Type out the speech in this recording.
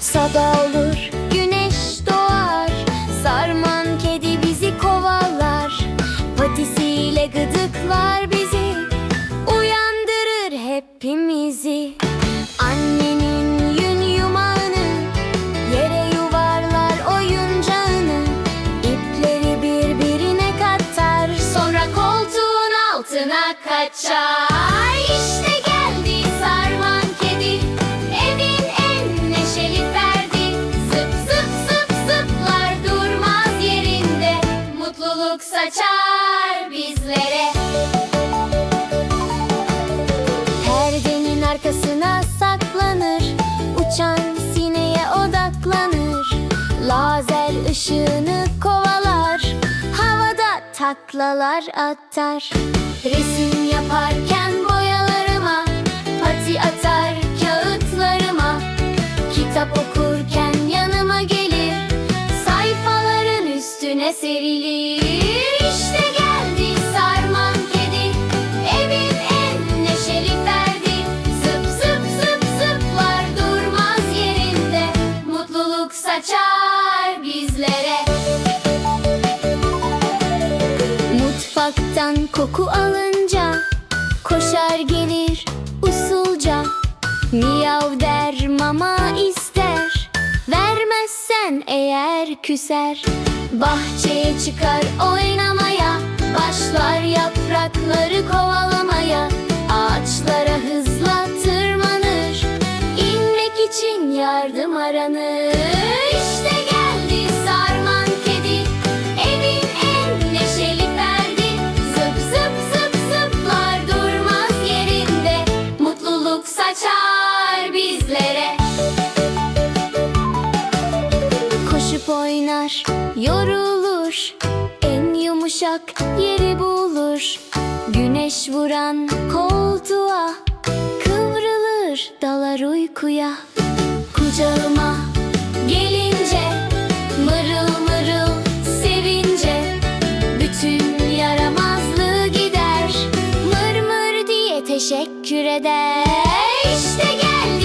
Sabah olur, güneş doğar. Sarman kedi bizi kovalar. Patisiyle gıdıklar bizi. Uyandırır hepimizi kaçar. İşte geldi sarman kedi. Evin en neşeli ferdi. Zıp zıp zıp zıplar durmaz yerinde. Mutluluk saçar bizlere. Perdenin arkasına saklanır. Uçan sineye odaklanır. Lazer ışığını kovalar. Havada taklalar atar Resim yaparken boyalarıma Pati atar kağıtlarıma. Kitap okurken yanıma gelir Sayfaların üstüne serilir Mutfaktan koku alınca Koşar gelir usulca. Miyav der mama ister Vermezsen eğer küser. Bahçeye çıkar oynamaya Saçar bizlere. Koşup oynar, yorulur. En yumuşak yeri bulur. Güneş vuran koltuğa Kıvrılır dalar uykuya. Kucağıma gelince Mırıl mırıl sevince Bütün yaramazlığı gider. Mır mır diye teşekkür eder işte gel.